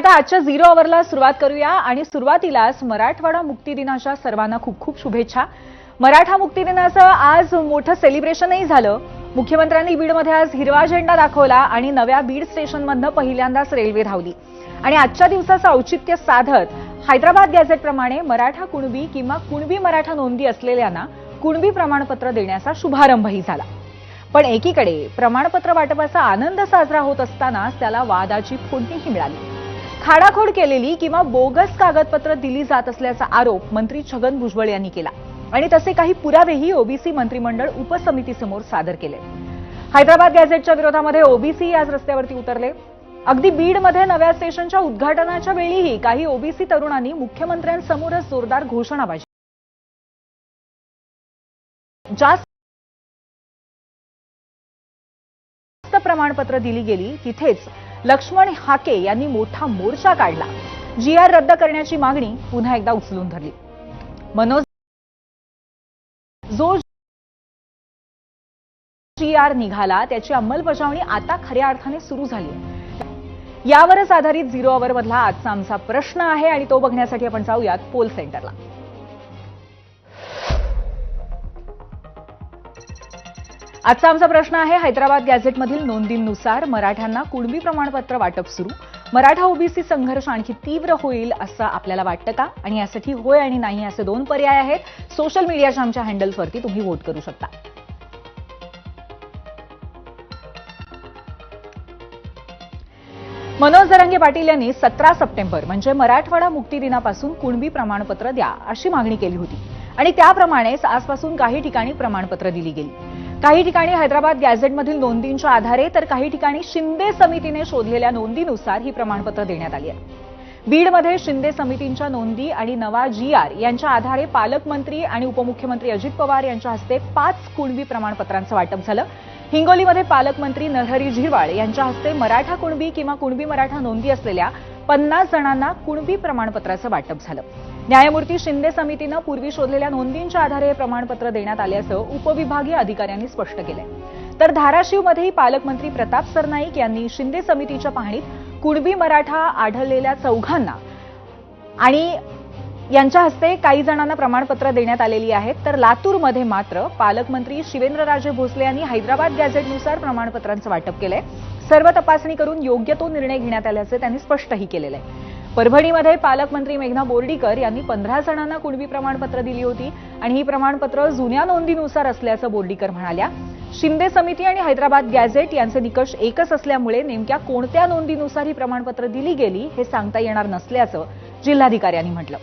आता आजच्या झिरो अवरला सुरुवात करूया आणि सुरुवातीलाच मराठवाडा मुक्ती दिनाच्या सर्वांना खूप खूप शुभेच्छा. मराठा मुक्ती दिनाचं आज मोठं सेलिब्रेशनही झालं. मुख्यमंत्र्यांनी बीडमध्ये आज हिरवा झेंडा दाखवला आणि नव्या बीड स्टेशनमधनं पहिल्यांदाच रेल्वे धावली. आणि आजच्या दिवसाचं औचित्य साधत हैदराबाद गॅझेटप्रमाणे मराठा कुणबी किंवा कुणबी मराठा नोंदी असलेल्यांना कुणबी प्रमाणपत्र देण्याचा शुभारंभही झाला. पण एकीकडे प्रमाणपत्र वाटपाचा आनंद साजरा होत असतानाच त्याला वादाची फोडणीही मिळाली. खाडाखोड केलेली किंवा बोगस कागदपत्र दिली जात असल्याचा आरोप मंत्री छगन भुजबळ यांनी केला. आणि तसे काही पुरावेही ओबीसी मंत्रिमंडळ उपसमितीसमोर सादर केले. हैदराबाद गॅझेटच्या विरोधामध्ये ओबीसी आज रस्त्यावरती उतरले. अगदी बीडमध्ये नव्या स्टेशनच्या उद्घाटनाच्या वेळीही काही ओबीसी तरुणांनी मुख्यमंत्र्यांसमोरच जोरदार घोषणाबाजी जास्त जास्त प्रमाणपत्र दिली गेली तिथेच लक्ष्मण हाके यांनी मोठा मोर्चा काढला. जी आर रद्द करण्याची मागणी पुन्हा एकदा उचलून धरली. मनोज जो जी आर निघाला त्याची अंमलबजावणी आता खऱ्या अर्थाने सुरू झाली. आहे यावरच आधारित झिरो अवर मधला आजचा आमचा प्रश्न आहे आणि तो बघण्यासाठी आपण जाऊयात पोल सेंटरला. आजचा आमचा प्रश्न आहे हैदराबाद गॅझेटमधील नोंदींनुसार मराठ्यांना कुणबी प्रमाणपत्र वाटप सुरू? मराठा ओबीसी संघर्ष आणखी तीव्र होईल असं आपल्याला वाटतं का? आणि यासाठी होय आणि नाही असे दोन पर्याय आहेत. सोशल मीडियाच्या आमच्या हँडल्सवरती तुम्ही वोट करू शकता. मनोज दरंगे पाटील यांनी सतरा सप्टेंबर म्हणजे मराठवाडा मुक्ती दिनापासून कुणबी प्रमाणपत्र द्या अशी मागणी केली होती. आणि त्याप्रमाणेच आजपासून काही ठिकाणी प्रमाणपत्र दिली गेली. काही ठिकाणी हैदराबाद गॅझेटमधील नोंदींच्या आधारे तर काही ठिकाणी शिंदे समितीने शोधलेल्या नोंदीनुसार ही प्रमाणपत्र देण्यात आली आहे. बीडमध्ये शिंदे समितींच्या नोंदी आणि नवा जी आर यांच्या आधारे पालकमंत्री आणि उपमुख्यमंत्री अजित पवार यांच्या हस्ते पाच कुणबी प्रमाणपत्रांचं वाटप झालं. हिंगोलीमध्ये पालकमंत्री नरहरी झिरवाळ यांच्या हस्ते मराठा कुणबी किंवा कुणबी मराठा नोंदी असलेल्या पन्नास जणांना कुणबी प्रमाणपत्राचं वाटप झालं. न्यायमूर्ती शिंदे समितीनं पूर्वी शोधलेल्या नोंदींच्या आधारे हे प्रमाणपत्र देण्यात आल्याचं उपविभागीय अधिकाऱ्यांनी स्पष्ट केलंय. तर धाराशिवमध्येही पालकमंत्री प्रताप सरनाईक यांनी शिंदे समितीच्या पाहणीत कुणबी मराठा आढळलेल्या चौघांना आणि यांच्या हस्ते काही जणांना प्रमाणपत्र देण्यात आलेली आहेत. तर लातूरमध्ये मात्र पालकमंत्री शिवेंद्रराजे भोसले यांनी हैदराबाद गॅझेटनुसार प्रमाणपत्रांचं वाटप केलंय. सर्व तपासणी करून योग्य तो निर्णय घेण्यात आल्याचं त्यांनी स्पष्टही केलेलं आहे. परभणीमध्ये पालकमंत्री मेघना बोर्डीकर यांनी पंधरा जणांना कुणबी प्रमाणपत्र दिली होती आणि ही प्रमाणपत्र जुन्या नोंदीनुसार असल्याचं बोर्डीकर म्हणाल्या. शिंदे समिती आणि हैदराबाद गॅझेट यांचे निकष एकच असल्यामुळे नेमक्या कोणत्या नोंदीनुसार ही प्रमाणपत्र दिली गेली हे सांगता येणार नसल्याचं जिल्हाधिकाऱ्यांनी म्हटलं.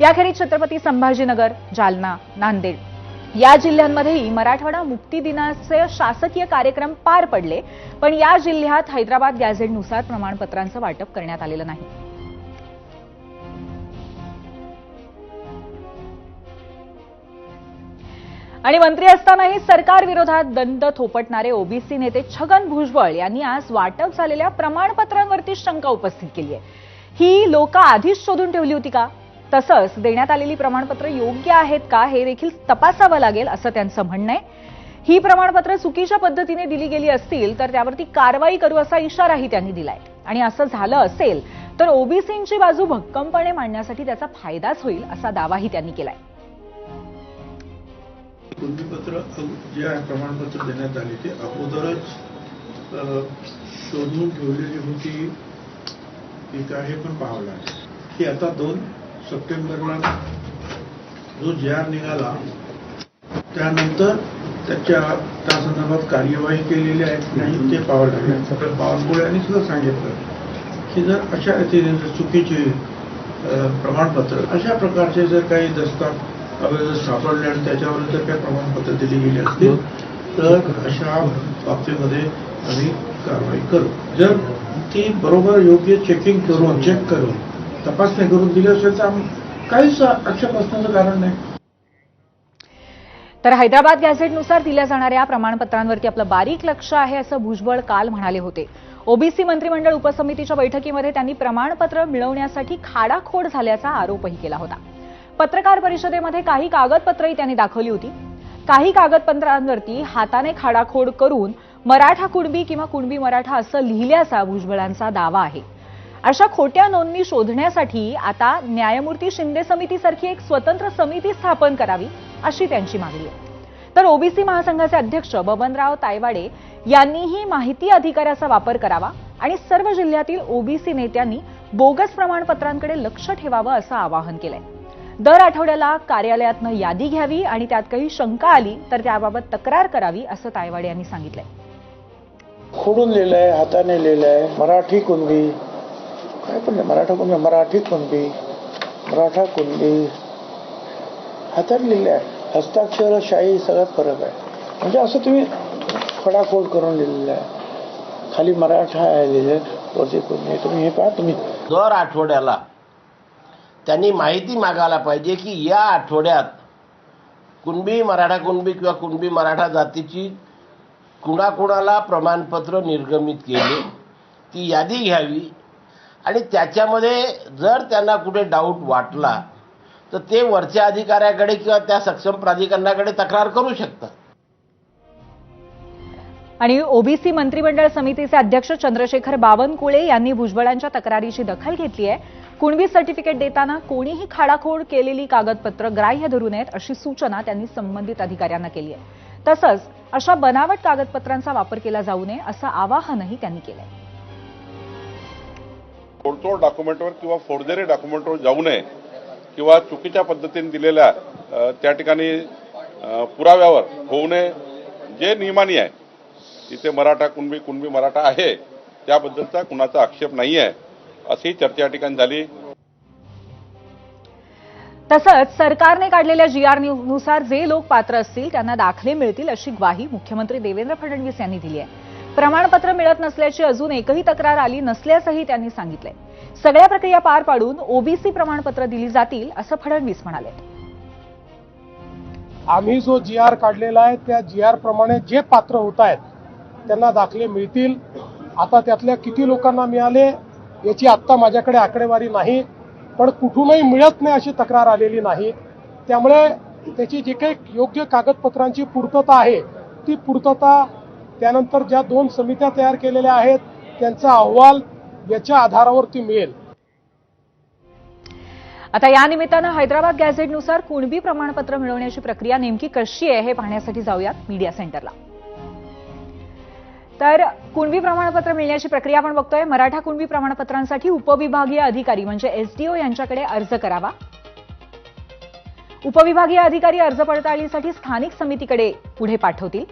याखेरीज छत्रपती संभाजीनगर जालना नांदेड. या जिल्ह्यांमध्येही मराठवाडा मुक्ती दिनाचे शासकीय कार्यक्रम पार पडले पण या जिल्ह्यात हैदराबाद गॅझेटनुसार प्रमाणपत्रांचं वाटप करण्यात आलेलं नाही. आणि मंत्री असतानाही सरकार विरोधात दंड थोपटणारे ओबीसी नेते छगन भुजबळ यांनी आज वाटप झालेल्या प्रमाणपत्रांवरती शंका उपस्थित केली आहे ही लोक आधीच शोधून ठेवली होती का? तसंच देण्यात आलेली प्रमाणपत्र योग्य आहेत का हे देखील तपासावं लागेल असं त्यांचं म्हणणं आहे. ही प्रमाणपत्र चुकीच्या पद्धतीने दिली गेली असतील तर त्यावरती कारवाई करू असा इशाराही त्यांनी दिलाय. आणि असं झालं असेल तर ओबीसींची बाजू भक्कमपणे मांडण्यासाठी त्याचा फायदाच होईल असा दावाही त्यांनी केलाय. पूर्वीपत्र जे आहे प्रमाणपत्र देण्यात आले ते अगोदरच शोधून ठेवलेली होती. की काय हे पण पाहावं लागेल. की आता दोन सप्टेंबरला जो जे आर निघाला त्यानंतर त्याच्या त्या संदर्भात कार्यवाही केलेली आहे. नाही ते पाहावं सगळं बावनकुळे यांनी सुद्धा सांगितलं की जर अशा रीतीने चुकीची प्रमाणपत्र अशा प्रकारचे जर काही दस्ता सापडले आणि त्याच्यावर जर काही प्रमाणपत्र दिली गेली असतील तर अशा बाबतीमध्ये आम्ही कारवाई करू. जर ती बरोबर योग्य चेकिंग करून चेक करून तपासणी करून दिली असेल तर काहीच आक्षेप असण्याचं कारण नाही. तर हैदराबाद गॅझेटनुसार दिल्या जाणाऱ्या प्रमाणपत्रांवरती आपलं बारीक लक्ष आहे असं भुजबळ काल म्हणाले होते. ओबीसी मंत्रिमंडळ उपसमितीच्या बैठकीमध्ये त्यांनी प्रमाणपत्र मिळवण्यासाठी खाडाखोड झाल्याचा आरोपही केला होता. पत्रकार परिषदेमध्ये काही कागदपत्रही त्यांनी दाखवली होती. काही कागदपत्रांवरती हाताने खाडाखोड करून मराठा कुणबी किंवा कुणबी मराठा असं लिहिल्याचा भुजबळांचा दावा आहे. अशा खोट्या नोंदणी शोधण्यासाठी आता न्यायमूर्ती शिंदे समितीसारखी एक स्वतंत्र समिती स्थापन करावी अशी त्यांची मागणी आहे. तर ओबीसी महासंघाचे अध्यक्ष बबनराव तायवाडे यांनीही माहिती अधिकाराचा वापर करावा आणि सर्व जिल्ह्यातील ओबीसी नेत्यांनी बोगस प्रमाणपत्रांकडे लक्ष ठेवावं असं आवाहन केलंय. दर आठवड्याला कार्यालयातनं यादी घ्यावी आणि त्यात काही शंका आली तर त्याबाबत तक्रार करावी असं तायवाडे यांनी सांगितलंय. खोडून लिहिलंय हाताने लिहिलंय मराठी कुणबी काय पण नाही मराठा कुणबी मराठी कुणबी मराठा कुणबी. हाताने लिहिलंय हस्ताक्षर शाही सगळ्यात फरक आहे. म्हणजे असं तुम्ही खडाखोड करून लिहिलेलं आहे. खाली मराठा आहे लिहिलं वरती कुणबी तुम्ही हे पहा तुम्ही. दर आठवड्याला त्यांनी माहिती मागायला पाहिजे की या आठवड्यात कुणबी मराठा कुणबी किंवा कुणबी मराठा जातीची कुणाकुणाला प्रमाणपत्र निर्गमित केले ती यादी घ्यावी आणि त्याच्यामध्ये जर त्यांना कुठे डाऊट वाटला तर ते वरच्या अधिकाऱ्याकडे किंवा त्या सक्षम प्राधिकरणाकडे तक्रार करू शकतात. आणि ओबीसी मंत्रिमंडळ समितीचे अध्यक्ष चंद्रशेखर बावनकुळे यांनी भुजबळांच्या तक्रारीची दखल घेतली आहे. कुणबी सर्टिफिकेट देताना कोणीही खाडाखोड केलेली कागदपत्र ग्राह्य धरू नयेत अशी सूचना त्यांनी संबंधित अधिकाऱ्यांना केली आहे. तसंच अशा बनावट कागदपत्रांचा वापर केला जाऊ नये असं आवाहनही त्यांनी केलंय. तोडतोड डॉक्युमेंटवर किंवा फोर्जरी डॉक्युमेंटवर जाऊ नये किंवा चुकीच्या पद्धतीने दिलेल्या त्या ठिकाणी पुराव्यावर होऊ नये. जे नियमानी आहे तिथे मराठा कुणबी कुणबी मराठा आहे त्याबद्दलचा कुणाचा आक्षेप नाही आहे अशी चर्चा या ठिकाणी झाली. तसंच सरकारने काढलेल्या जी आरनुसार जे लोक पात्र असतील त्यांना दाखले मिळतील अशी ग्वाही मुख्यमंत्री देवेंद्र फडणवीस यांनी दिली आहे. प्रमाणपत्र मिळत नसल्याची अजून एकही तक्रार आली नसल्याचंही त्यांनी सांगितलंय. सगळ्या प्रक्रिया पार पाडून ओबीसी प्रमाणपत्र दिली जातील असं फडणवीस म्हणाले. आम्ही जो जी आर काढलेला आहे त्या जी आर प्रमाणे जे पात्र होत आहेत त्यांना दाखले मिळतील. आता त्यातल्या किती लोकांना मिळाले याची आत्ता माझ्याकडे आकडेवारी नाही पण कुठूनही मिळत नाही अशी तक्रार आलेली नाही. त्यामुळे त्याची जी काही योग्य कागदपत्रांची पूर्तता आहे ती पूर्तता त्यानंतर ज्या दोन समित्या तयार केलेल्या आहेत त्यांचा अहवाल याच्या आधारावरती मिळेल. आता या निमित्तानं हैदराबाद गॅझेटनुसार कुणबी प्रमाणपत्र मिळवण्याची प्रक्रिया नेमकी कशी आहे हे पाहण्यासाठी जाऊयात मीडिया सेंटरला. तर कुणबी प्रमाणपत्र मिळण्याची प्रक्रिया आपण बघतोय. मराठा कुणबी प्रमाणपत्रांसाठी उपविभागीय अधिकारी म्हणजे एसडीओ यांच्याकडे अर्ज करावा. उपविभागीय अधिकारी अर्ज पडताळणीसाठी स्थानिक समितीकडे पुढे पाठवतील.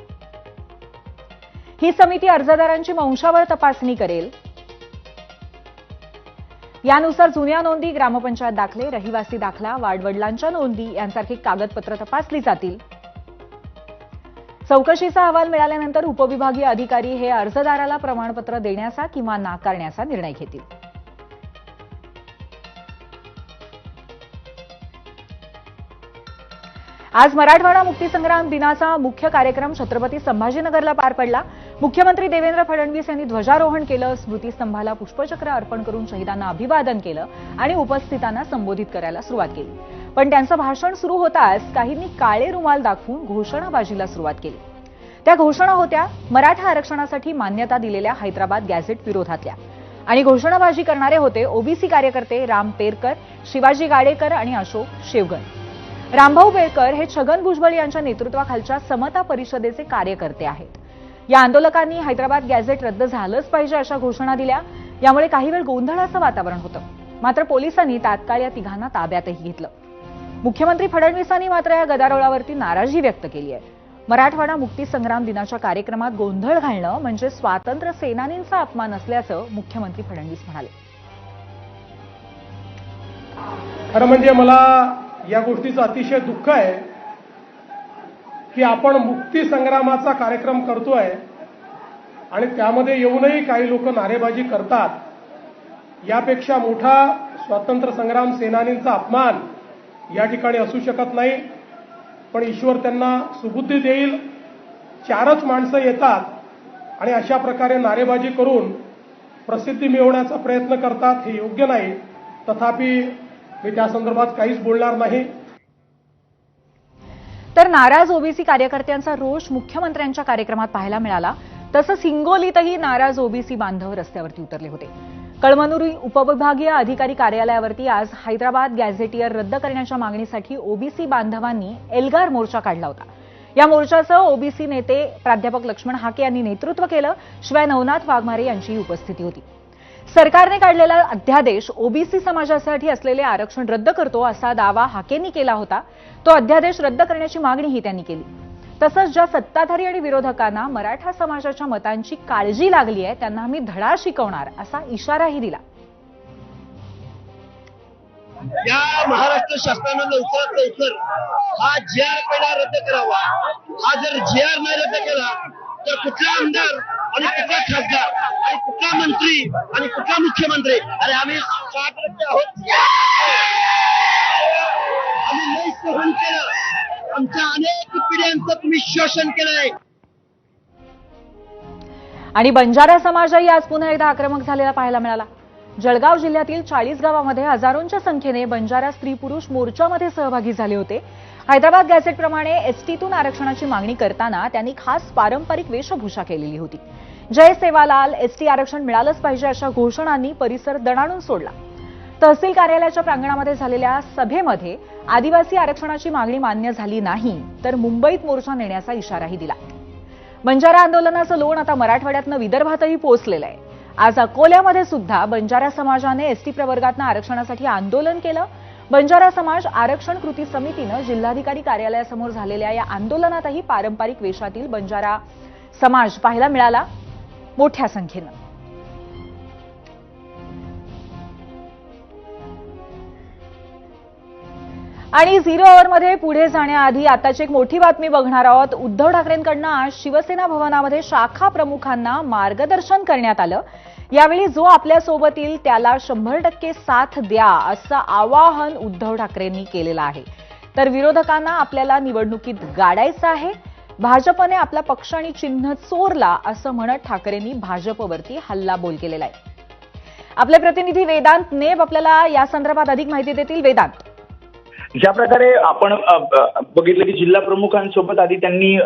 ही समिती अर्जदारांची वंशावळ तपासणी करेल. यानुसार जुन्या नोंदी ग्रामपंचायत दाखले रहिवासी दाखला वाडवडिलांच्या नोंदी यांसारखी कागदपत्र तपासली जातील. चौकशीचा अहवाल मिळाल्यानंतर उपविभागीय अधिकारी हे अर्जदाराला प्रमाणपत्र देण्याचा किंवा नाकारण्याचा निर्णय घेतील. आज मराठवाडा मुक्तीसंग्राम दिनाचा मुख्य कार्यक्रम छत्रपती संभाजीनगरला पार पडला. मुख्यमंत्री देवेंद्र फडणवीस यांनी ध्वजारोहण केलं स्मृतीस्तंभाला पुष्पचक्र अर्पण करून शहीदांना अभिवादन केलं आणि उपस्थितांना संबोधित करायला सुरुवात केली. पण त्यांचं भाषण सुरू होताच काहींनी काळे रुमाल दाखवून घोषणाबाजीला सुरुवात केली. त्या घोषणा होत्या मराठा आरक्षणासाठी मान्यता दिलेल्या हैदराबाद गॅझेट विरोधातल्या. आणि घोषणाबाजी करणारे होते ओबीसी कार्यकर्ते राम पेरकर शिवाजी गाडेकर आणि अशोक शेवगण रामभाऊ बेळकर हे छगन भुजबळ यांच्या नेतृत्वाखालच्या समता परिषदेचे कार्यकर्ते आहेत. या आंदोलकांनी हैदराबाद गॅझेट रद्द झालंच पाहिजे अशा घोषणा दिल्या. यामुळे काही वेळ गोंधळाचं वातावरण होतं. मात्र पोलिसांनी तात्काळ या तिघांना ताब्यातही घेतलं. मुख्यमंत्री फडणवीसांनी मात्र या गदारोळावरती नाराजी व्यक्त केली आहे. मराठवाडा मुक्ती संग्राम दिनाच्या कार्यक्रमात गोंधळ घालणं म्हणजे स्वातंत्र्य सेनानींचा अपमान असल्याचं मुख्यमंत्री फडणवीस म्हणाले. खरं म्हणजे मला या गोष्टीचं अतिशय दुःख आहे. की आपण मुक्ती संग्रामाचा कार्यक्रम करतोय आणि त्यामध्ये येऊनही काही लोक नारेबाजी करतात यापेक्षा मोठा स्वातंत्र्य संग्राम सेनानींचा अपमान या ठिकाणी असू शकत नाही. पण ईश्वर त्यांना सुबुद्धी देईल चारच माणसं येतात आणि अशा प्रकारे नारेबाजी करून प्रसिद्धी मिळवण्याचा प्रयत्न करतात हे योग्य नाही. तथापि मी त्या संदर्भात काहीच बोलणार नाही. तर नाराज ओबीसी कार्यकर्त्यांचा रोष मुख्यमंत्र्यांच्या कार्यक्रमात पाहायला मिळाला. तसंच हिंगोलीतही नाराज ओबीसी बांधव रस्त्यावरती उतरले होते. कळमनुरी उपविभागीय अधिकारी कार्यालयावरती आज हैदराबाद गॅझेटियर रद्द करण्याच्या मागणीसाठी ओबीसी बांधवांनी एल्गार मोर्चा काढला होता. या मोर्चाचं ओबीसी नेते प्राध्यापक लक्ष्मण हाके यांनी नेतृत्व केलं. शिवाय नवनाथ वाघमारे यांचीही उपस्थिती होती. सरकारने काढलेला अध्यादेश ओबीसी समाजासाठी असलेले आरक्षण रद्द करतो असा दावा हाकेंनी केला होता. तो अध्यादेश रद्द करण्याची मागणीही त्यांनी केली. तसंच ज्या सत्ताधारी आणि विरोधकांना मराठा समाजाच्या मतांची काळजी लागली आहे त्यांना आम्ही धडा शिकवणार असा इशाराही दिला. या महाराष्ट्र शासनानं लवकरात लवकर हा जी आर पहिला रद्द करावा. हा जर जी आर नाही रद्द केला तर कुठला आमदार आणि कुठला खासदार आणि कुठला मंत्री आणि कुठला मुख्यमंत्री? अरे आम्ही आहोत. आम्ही नाही सहन केलं. आमच्या अनेक पिढ्यांचं तुम्ही शोषण केलंय आणि बंजारा समाजही आज पुन्हा एकदा आक्रमक झालेला पाहायला मिळाला. जळगाव जिल्ह्यातील चाळीस गावामध्ये हजारोंच्या संख्येने बंजारा स्त्री पुरुष मोर्चामध्ये सहभागी झाले होते. हैदराबाद गॅझेटप्रमाणे एसटीतून आरक्षणाची मागणी करताना त्यांनी खास पारंपरिक वेशभूषा केलेली होती. जय सेवालाल एसटी आरक्षण मिळालंच पाहिजे अशा घोषणांनी परिसर दणाणून सोडला. तहसील कार्यालयाच्या प्रांगणामध्ये झालेल्या सभेमध्ये आदिवासी आरक्षणाची मागणी मान्य झाली नाही तर मुंबईत मोर्चा नेण्याचा इशाराही दिला. बंजारा आंदोलनाचं लोण आता मराठवाड्यातनं विदर्भातही पोहोचलेलं आहे. आज अकोल्यामध्ये सुद्धा बंजारा समाजाने एसटी प्रवर्गातनं आरक्षणासाठी आंदोलन केलं बंजारा समाज आरक्षण कृती समितीनं जिल्हाधिकारी कार्यालयासमोर झालेल्या या आंदोलनातही पारंपरिक वेशातील बंजारा समाज पाहायला मिळाला मोठ्या संख्येनं. आणि झिरो ओव्हरमध्ये पुढे जाण्याआधी आताची एक मोठी बातमी बघणार आहोत. उद्धव ठाकरेंकडनं आज शिवसेना भवनामध्ये शाखा प्रमुखांना मार्गदर्शन करण्यात आलं. यावेळी जो आपल्यासोबत येईल त्याला शंभर टक्के साथ द्या असं आवाहन उद्धव ठाकरेंनी केलेलं आहे. तर विरोधकांना आपल्याला निवडणुकीत गाडायचं आहे. भाजपने आपला पक्ष आणि चिन्ह चोरला असं म्हणत ठाकरेंनी भाजपवरती हल्लाबोल केलेला आहे. आपले प्रतिनिधी वेदांत नेब आपल्याला या संदर्भात अधिक माहिती देतील. वेदांत. ज्या प्रकारे आपण बघितलं की जिल्हा प्रमुखांसोबत आधी त्यांनी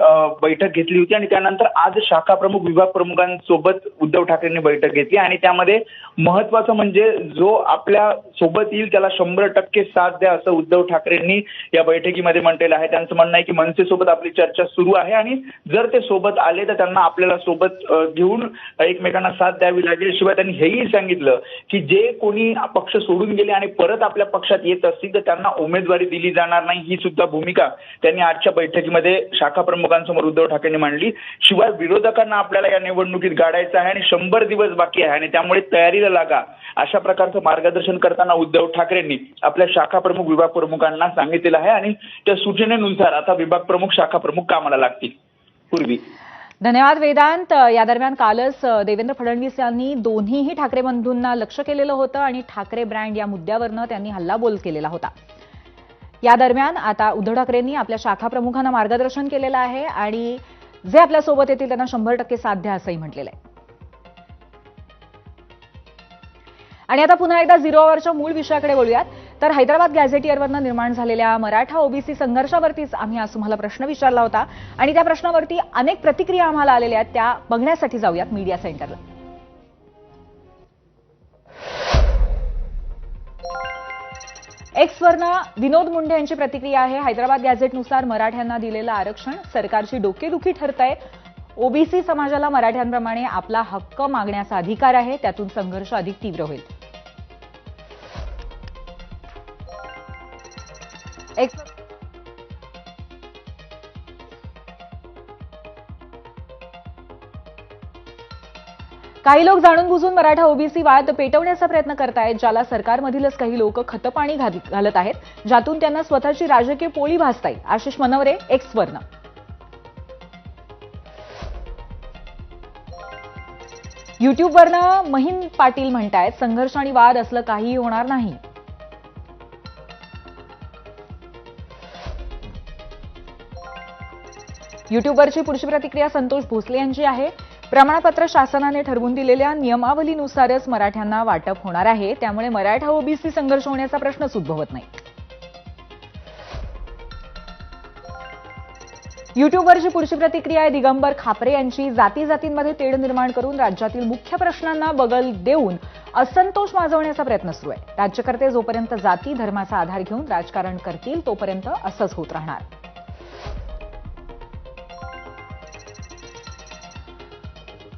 बैठक घेतली होती आणि त्यानंतर आज शाखा प्रमुख विभाग प्रमुखांसोबत उद्धव ठाकरेंनी बैठक घेतली आणि त्यामध्ये महत्वाचं म्हणजे जो आपल्यासोबत येईल त्याला शंभर टक्के साथ द्या असं उद्धव ठाकरेंनी या बैठकीमध्ये म्हटलेलं आहे. त्यांचं म्हणणं आहे की मनसेसोबत आपली चर्चा सुरू आहे आणि जर ते सोबत आले तर त्यांना आपल्याला सोबत घेऊन एकमेकांना साथ द्यावी लागेल. शिवाय त्यांनी हेही सांगितलं की जे कोणी पक्ष सोडून गेले आणि परत आपल्या पक्षात येत असतील तर त्यांना उमेदवार दिली जाणार नाही ही सुद्धा भूमिका त्यांनी आजच्या बैठकीमध्ये शाखा प्रमुखांसमोर उद्धव ठाकरेंनी मांडली. शिवाय विरोधकांना आपल्याला या निवडणुकीत गाडायचं आहे आणि शंभर दिवस बाकी आहे आणि त्यामुळे तयारीला लागा अशा प्रकारचं मार्गदर्शन करताना उद्धव ठाकरेंनी आपल्या शाखा प्रमुख विभाग प्रमुखांना सांगितलेलं आहे आणि त्या सूचनेनुसार आता विभाग प्रमुख शाखा प्रमुख कामाला लागतील. पूर्वी. धन्यवाद वेदांत. या दरम्यान कालच देवेंद्र फडणवीस यांनी दोन्हीही ठाकरे बंधूंना लक्ष केलेलं होतं आणि ठाकरे ब्रँड या मुद्द्यावरनं त्यांनी हल्लाबोल केलेला होता. या दरम्यान आता उद्धव ठाकरेंनी आपल्या शाखा प्रमुखांना मार्गदर्शन केलेलं आहे आणि जे आपल्यासोबत येतील त्यांना शंभर टक्के साध्य असंही म्हटलेलं आहे. आणि आता पुन्हा एकदा झिरो अवरच्या मूळ विषयाकडे बोलूयात. तर हैदराबाद गॅझेटियरवरनं निर्माण झालेल्या मराठा ओबीसी संघर्षावरतीच आम्ही आज तुम्हाला प्रश्न विचारला होता. आणि त्या प्रश्नावरती अनेक प्रतिक्रिया आम्हाला आलेल्या आहेत. त्या बघण्यासाठी जाऊयात मीडिया सेंटरला एक्सवरनं विनोद मुंडे यांची प्रतिक्रिया आहे. हैदराबाद गॅझेटनुसार मराठ्यांना दिलेलं आरक्षण सरकारची डोकेदुखी ठरत आहे ओबीसी समाजाला मराठ्यांप्रमाणे आपला हक्क मागण्याचा अधिकार आहे. त्यातून संघर्ष अधिक तीव्र होईल. एक्स काही लोक जाणून बुजून मराठा ओबीसी वाद पेटवण्याचा प्रयत्न करतायत ज्याला सरकारमधीलच काही लोक खतपाणी घालत आहेत ज्यातून त्यांना स्वतःची राजकीय पोळी भासता येईल आशिष मनवरे एक्सवरनं युट्यूबवरनं महिन पाटील म्हणतायत संघर्ष आणि वाद असलं काहीही होणार नाही. युट्यूबवरची पुढची प्रतिक्रिया संतोष भोसले यांची आहे. प्रमाणपत्र शासनाने ठरवून दिलेल्या नियमावलीनुसारच मराठ्यांना वाटप होणार आहे. त्यामुळे मराठा ओबीसी संघर्ष होण्याचा प्रश्नच उद्भवत नाही. युट्यूबवरची पुढची प्रतिक्रिया आहे दिगंबर खापरे यांची जाती जातींमध्ये तेढ निर्माण करून राज्यातील मुख्य प्रश्नांना बगल देऊन असंतोष माजवण्याचा प्रयत्न सुरू आहे. राज्यकर्ते जोपर्यंत जाती धर्माचा आधार घेऊन राजकारण करतील तोपर्यंत असंच होत राहणार.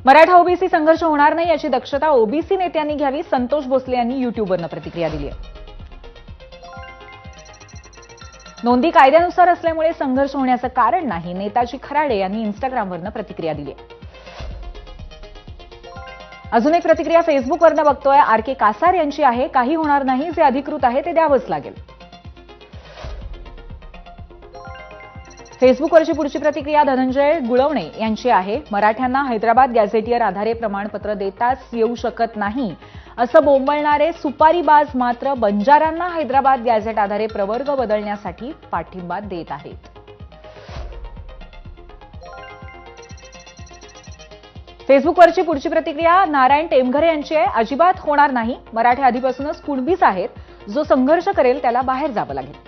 मराठा ओबीसी संघर्ष होणार नाही याची दक्षता ओबीसी नेत्यांनी घ्यावी संतोष भोसले यांनी युट्यूबवरनं प्रतिक्रिया दिली आहे. नोंदी कायद्यानुसार असल्यामुळे संघर्ष होण्याचं कारण नाही नेताजी खराडे यांनी इन्स्टाग्रामवरनं प्रतिक्रिया दिली आहे. अजून एक प्रतिक्रिया फेसबुकवरनं बघतोय आर के कासार यांची आहे काही होणार नाही जे अधिकृत आहे ते द्यावंच लागेल. फेसबुकवरची पुढची प्रतिक्रिया धनंजय गुळवणे यांची आहे. मराठ्यांना हैदराबाद गॅझेटियर आधारे प्रमाणपत्र देताच येऊ शकत नाही. असं बोंबळणारे सुपारीबाज मात्र बंजारांना हैदराबाद गॅझेट आधारे प्रवर्ग बदलण्यासाठी पाठिंबा देत आहेत. फेसबुकवरची पुढची प्रतिक्रिया नारायण टेमघरे यांची आहे. अजिबात होणार नाही. मराठे आधीपासूनच कुणबीच आहेत. जो संघर्ष करेल त्याला बाहेर जावं लागेल.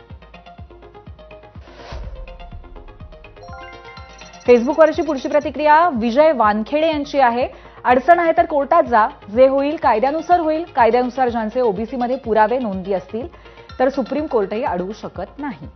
फेसबुकवरची पुढची प्रतिक्रिया विजय वानखेडे यांची आहे. अडचण आहे तर कोर्टात जा. जे होईल कायद्यानुसार होईल. कायद्यानुसार ज्यांचे ओबीसीमध्ये पुरावे नोंदी असतील तर सुप्रीम कोर्टही अडवू शकत नाही.